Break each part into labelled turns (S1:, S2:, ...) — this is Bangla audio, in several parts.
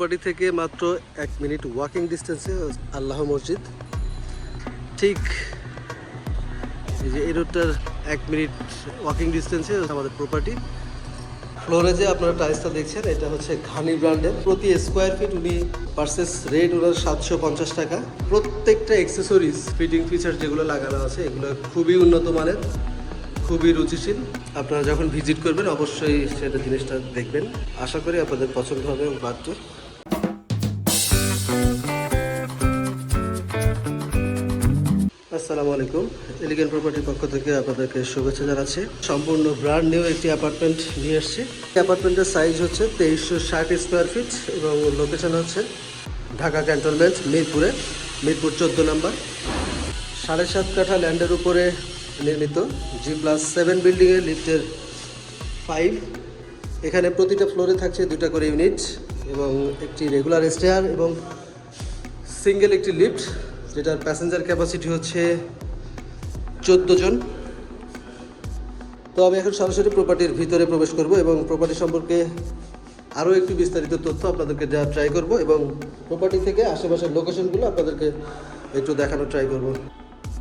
S1: প্রপার্টি থেকে মাত্র এক মিনিট ওয়াকিং ডিস্টেন্সে আল্লাহ মসজিদ। ঠিক এই যে এই রোডটার এক মিনিট ওয়াকিং ডিস্টেন্সে আমাদের প্রপার্টি ফ্লোরে যে আপনারা টাইলসটা দেখছেন, এটা হচ্ছে ঘানি ব্র্যান্ডের প্রতি স্কোয়ার ফিট উনি পার্সেস রেট ওনার সাতশো পঞ্চাশ টাকা। প্রত্যেকটা অ্যাক্সেসরিজ ফিটিং ফিচার যেগুলো লাগানো আছে, এগুলো খুবই উন্নত মানের, খুবই রুচিশীল। আপনারা যখন ভিজিট করবেন, অবশ্যই সেটা জিনিসটা দেখবেন। আশা করি আপনাদের পছন্দ হবে বাড়তে আসসালামু আলাইকুম। এলিগেন্ট প্রপার্টির পক্ষ থেকে আপনাদেরকে শুভেচ্ছা জানাচ্ছি। সম্পূর্ণ ব্র্যান্ড নিউ একটি অ্যাপার্টমেন্ট নিয়ে এসেছি। অ্যাপার্টমেন্টের সাইজ হচ্ছে তেইশশো ষাট স্কোয়ার ফিট এবং লোকেশন হচ্ছে ঢাকা ক্যান্টনমেন্ট মিরপুরে। মিরপুর চোদ্দ নম্বর। সাড়ে সাত কাঠা ল্যান্ডের উপরে নির্মিত জি প্লাস সেভেন বিল্ডিংয়ের লিফটের ফাইভ এখানে প্রতিটা ফ্লোরে থাকছে দুটা করে ইউনিট এবং একটি রেগুলার স্টেয়ার এবং সিঙ্গেল একটি লিফট যেটার প্যাসেঞ্জার ক্যাপাসিটি হচ্ছে চোদ্দ জন। তো আমি এখন সরাসরি প্রপার্টির ভিতরে প্রবেশ করব এবং প্রপার্টি সম্পর্কে আরও একটু বিস্তারিত তথ্য আপনাদেরকে দেওয়ার ট্রাই করব এবং প্রপার্টি থেকে আশেপাশের লোকেশনগুলো আপনাদেরকে একটু দেখানোর ট্রাই করব।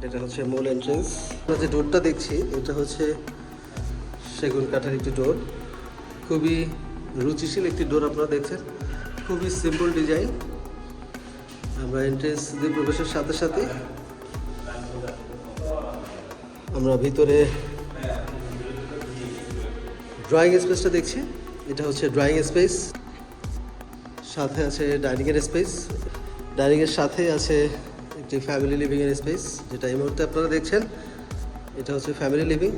S1: এটা হচ্ছে মূল এন্ট্রেন্স আমরা যে ডোরটা দেখছি, এটা হচ্ছে সেগুন কাঠের একটি ডোর খুবই রুচিশীল একটি ডোর আপনারা দেখছেন। খুবই সিম্পল ডিজাইন আমরা এন্ট্রেন্স দিয়ে প্রবেশের সাথে সাথে আমরা ভিতরে ড্রয়িং স্পেসটা দেখছি। এটা হচ্ছে ড্রয়িং স্পেস সাথে আছে ডাইনিংয়ের স্পেস ডাইনিংয়ের সাথে আছে একটি ফ্যামিলি লিভিংয়ের স্পেস যেটা এই মুহূর্তে আপনারা দেখছেন। এটা হচ্ছে ফ্যামিলি লিভিং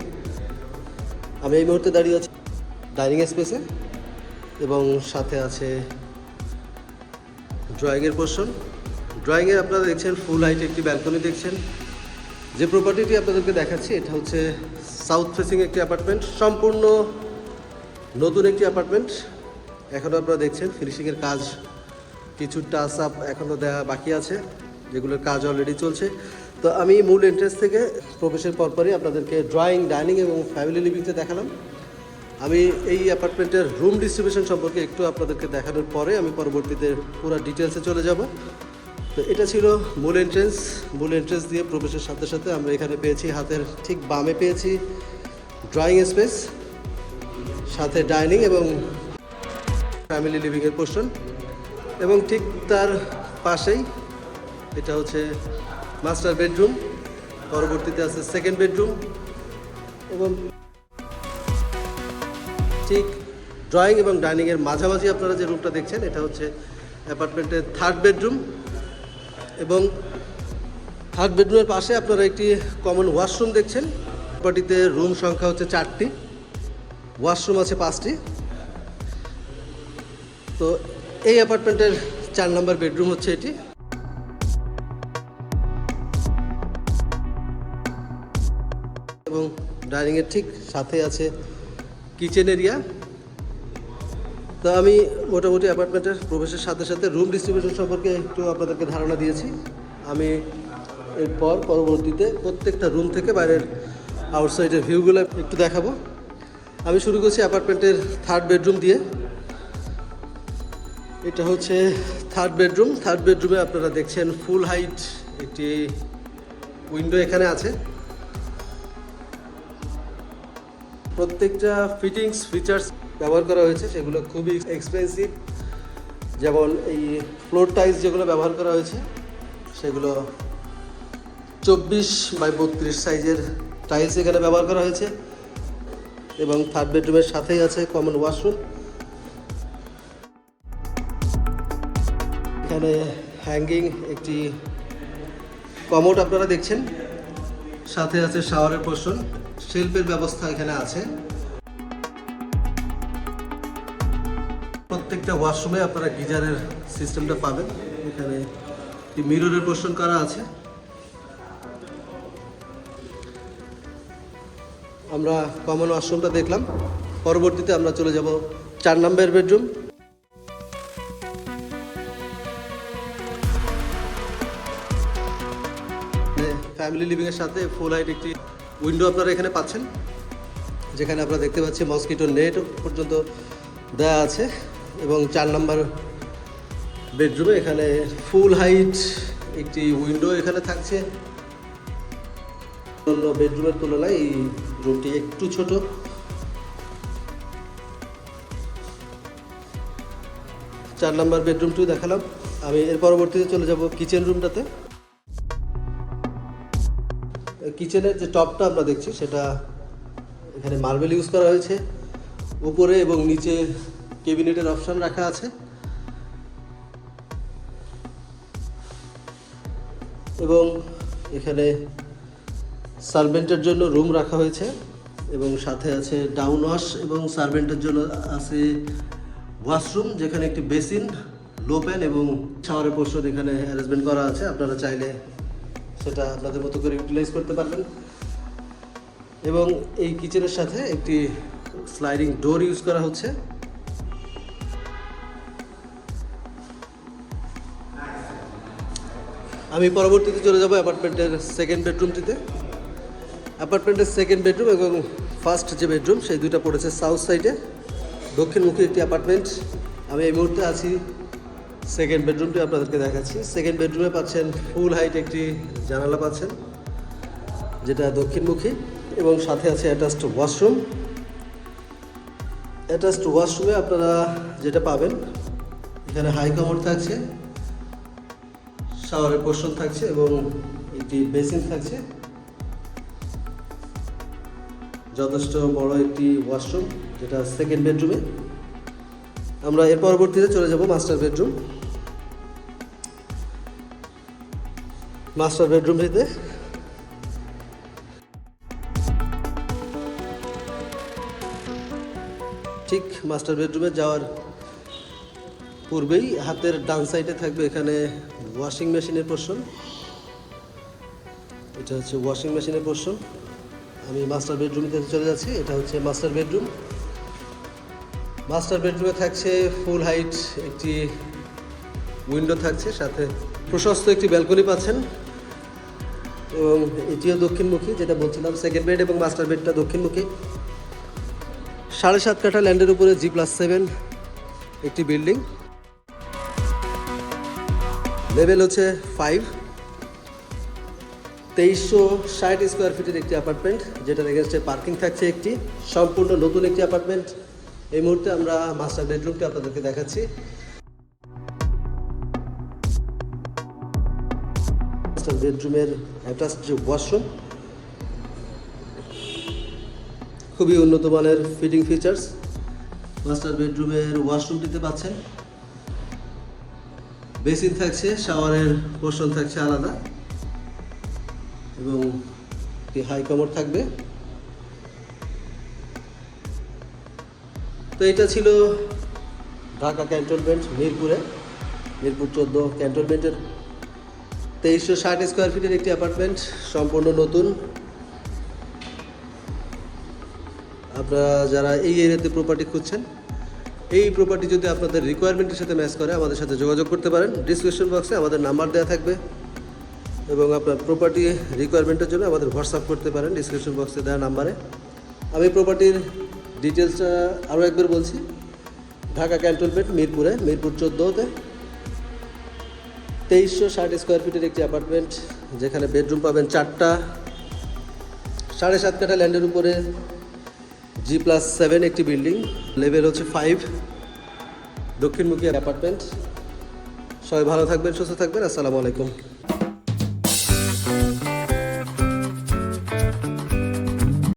S1: আমি এই মুহূর্তে দাঁড়িয়ে আছি ডাইনিং স্পেসে এবং সাথে আছে ড্রয়িংয়ের পোর্শন ড্রয়িংয়ে আপনারা দেখছেন ফুল হাইট একটি ব্যালকনি দেখছেন। যে প্রপার্টিটি আপনাদেরকে দেখাচ্ছি, এটা হচ্ছে সাউথ ফেসিং একটি অ্যাপার্টমেন্ট সম্পূর্ণ নতুন একটি অ্যাপার্টমেন্ট এখনও আপনারা দেখছেন ফিনিশিংয়ের কাজ কিছু টাচ আপ এখনও দেওয়া বাকি আছে, যেগুলোর কাজ অলরেডি চলছে। তো আমি মূল এন্ট্রেন্স থেকে প্রবেশের পরপরই আপনাদেরকে ড্রয়িং ডাইনিং এবং ফ্যামিলি লিভিংটা দেখালাম। আমি এই অ্যাপার্টমেন্টের রুম ডিস্ট্রিবিউশন সম্পর্কে একটু আপনাদেরকে দেখানোর পরে আমি পরবর্তীতে পুরো ডিটেলসে চলে যাব। তো এটা ছিল মূল এন্ট্রেন্স মূল এন্ট্রেন্স দিয়ে প্রবেশের সাথে সাথে আমরা এখানে পেয়েছি হাতের ঠিক বামে পেয়েছি ড্রয়িং স্পেস সাথে ডাইনিং এবং ফ্যামিলি লিভিংয়ের পোর্শন এবং ঠিক তার পাশেই এটা হচ্ছে মাস্টার বেডরুম পরবর্তীতে আছে সেকেন্ড বেডরুম এবং ঠিক ড্রয়িং এবং ডাইনিংয়ের মাঝামাঝি আপনারা যে রুমটা দেখছেন, এটা হচ্ছে অ্যাপার্টমেন্টের থার্ড বেডরুম এবং থার্ড বেডরুমের পাশে আপনারা একটি কমন ওয়াশরুম দেখছেন। প্রপার্টিতে রুম সংখ্যা হচ্ছে চারটি। ওয়াশরুম আছে পাঁচটি। তো এই অ্যাপার্টমেন্টের চার নম্বর বেডরুম হচ্ছে এটি। এবং ডাইনিংয়ের ঠিক সাথে আছে কিচেন এরিয়া তো আমি মোটামুটি অ্যাপার্টমেন্টের প্রবেশের সাথে সাথে রুম ডিস্ট্রিবিউশন সম্পর্কে একটু আপনাদেরকে ধারণা দিয়েছি। আমি এরপর পরবর্তীতে প্রত্যেকটা রুম থেকে বাইরের আউটসাইডের ভিউগুলো একটু দেখাবো। আমি শুরু করছি অ্যাপার্টমেন্টের থার্ড বেডরুম দিয়ে। এটা হচ্ছে থার্ড বেডরুম থার্ড বেডরুমে আপনারা দেখছেন ফুল হাইট একটি উইন্ডো এখানে আছে। প্রত্যেকটা ফিটিংস ফিচার্স ব্যবহার করা হয়েছে, সেগুলো খুবই এক্সপেন্সিভ যেমন এই ফ্লোর টাইলস যেগুলো ব্যবহার করা হয়েছে, সেগুলো চব্বিশ বাই বত্রিশ সাইজের টাইলস এখানে ব্যবহার করা হয়েছে। এবং থার্ড বেডরুমের সাথেই আছে কমন ওয়াশরুম এখানে হ্যাঙ্গিং একটি কমোড আপনারা দেখছেন। সাথে আছে শাওয়ারের পোর্শন শিল্পের ব্যবস্থা এখানে আছে। প্রত্যেকটা ওয়াশরুমে আপনারা গিজারের সিস্টেমটা পাবেন। এখানে একটি মিররের পোর্শন করা আছে। আমরা কমন ওয়াশরুমটা দেখলাম। পরবর্তীতে আমরা চলে যাব চার নম্বর বেডরুম। ফ্যামিলি লিভিংয়ের সাথে ফুল হাইট একটি উইন্ডো আপনারা এখানে পাচ্ছেন। যেখানে আপনারা দেখতে পাচ্ছি মসকিটো নেট পর্যন্ত দেওয়া আছে। এবং চার নাম্বার বেডরুমে এখানে ফুল হাইট একটি উইন্ডো এখানে থাকছে। অন্য বেডরুমের তুলনায় এই রুমটি একটু ছোট। চার নাম্বার বেডরুমটিও দেখালাম। আমি এর পরবর্তীতে চলে যাব কিচেন রুমটাতে। কিচেনের যে টপটা আমরা দেখছি, সেটা এখানে মার্বেল ইউজ করা হয়েছে। উপরে এবং নিচে ক্যাবিনেটের অপশন রাখা আছে। এবং এখানে সার্ভেন্টের জন্য রুম রাখা হয়েছে এবং সাথে আছে ডাউন ওয়াশ এবং সার্ভেন্টের জন্য আছে ওয়াশরুম, যেখানে একটি বেসিন, লো প্যান এবং শাওয়ারের পোর্শন এখানে অ্যারেঞ্জমেন্ট করা আছে। আপনারা চাইলে সেটা আপনাদের মতো করে ইউটিলাইজ করতে পারবেন। এবং এই কিচেনের সাথে একটি স্লাইডিং ডোর ইউজ করা হচ্ছে। আমি পরবর্তীতে চলে যাব অ্যাপার্টমেন্টের সেকেন্ড বেডরুমটিতে অ্যাপার্টমেন্টের সেকেন্ড বেডরুম এবং ফার্স্ট যে বেডরুম সেই দুইটা পড়েছে সাউথ সাইডে দক্ষিণমুখী একটি অ্যাপার্টমেন্ট। আমি এই মুহূর্তে আছি সেকেন্ড বেডরুমটি আপনাদেরকে দেখাচ্ছি। সেকেন্ড বেডরুমে পাচ্ছেন ফুল হাইট একটি জানালা পাচ্ছেন, যেটা দক্ষিণমুখী এবং সাথে আছে অ্যাটাচড ওয়াশরুম অ্যাটাচড ওয়াশরুমে আপনারা যেটা পাবেন, এখানে হাই কমোড থাকছে। শাওয়ারের পোর্শন থাকছে এবং একটি বেসিন থাকছে। যথেষ্ট বড় একটি ওয়াশরুম যেটা সেকেন্ড বেডরুমে আমরা এর পরবর্তীতে চলে যাব মাস্টার বেডরুম মাস্টার বেডরুমটিতে ঠিক মাস্টার বেডরুমে যাওয়ার পূর্বেই হাতের ডান সাইডে থাকবে এখানে ওয়াশিং মেশিনের পোর্শন এটা হচ্ছে ওয়াশিং মেশিনের পোর্শন আমি মাস্টার বেডরুমে চলে যাচ্ছি, এটা হচ্ছে মাস্টার বেডরুম মাস্টার বেডরুমে থাকছে ফুল হাইট একটি উইন্ডো থাকছে, সাথে প্রশস্ত একটি ব্যালকনি পাচ্ছেন। এবং এটিও দক্ষিণমুখী, যেটা বলছিলাম সেকেন্ড বেড এবং মাস্টার বেডটা দক্ষিণমুখী। সাড়ে সাত কাঠা ল্যান্ডের উপরে জি প্লাস সেভেন একটি বিল্ডিং লেভেল হচ্ছে ফাইভ তেইশশো ষাট স্কোয়ার ফিটের একটি অ্যাপার্টমেন্ট যেটার এগেনস্টে পার্কিং থাকছে একটি। সম্পূর্ণ নতুন একটি অ্যাপার্টমেন্ট এই মুহূর্তে আমরা মাস্টার বেডরুমটি আপনাদেরকে দেখাচ্ছি। মাস্টার বেডরুমের অ্যাটাচ যে ওয়াশরুম খুবই উন্নত মানের ফিটিং ফিচার্স মাস্টার বেডরুমের ওয়াশরুমটিতে পাচ্ছেন। বেসিন থাকছে, শাওয়ারের পোর্শন থাকছে আলাদা। এবং হাই কমোড থাকবে। তো এটা ছিল ঢাকা ক্যান্টনমেন্ট মিরপুরে। মিরপুর চোদ্দ ক্যান্টনমেন্টের তেইশশো ষাট স্কোয়ার ফিটের একটি অ্যাপার্টমেন্ট, সম্পূর্ণ নতুন। আপনারা যারা এই এরিয়াতে প্রপার্টি খুঁজছেন এই প্রপার্টি যদি আপনাদের রিকোয়ারমেন্টের সাথে ম্যাচ করে, আমাদের সাথে যোগাযোগ করতে পারেন। ডিসক্রিপশন বক্সে আমাদের নাম্বার দেওয়া থাকবে এবং আপনার প্রপার্টি রিকোয়ারমেন্টের জন্য আমাদের হোয়াটসঅ্যাপ করতে পারেন ডিসক্রিপশন বক্সে দেওয়া নাম্বারে আমি প্রপার্টির ডিটেলসটা আরও একবার বলছি। ঢাকা ক্যান্টনমেন্ট মিরপুরে, মিরপুর চোদ্দোতে। তেইশশো ষাট স্কোয়ার ফিটের একটি অ্যাপার্টমেন্ট যেখানে বেডরুম পাবেন চারটা। সাড়ে সাত কাঠা ল্যান্ডের উপরে জি প্লাস সেভেন একটি বিল্ডিং লেভেল হচ্ছে ফাইভ দক্ষিণমুখী অ্যাপার্টমেন্ট সবাই ভালো থাকবেন, সুস্থ থাকবেন, আসসালামু আলাইকুম।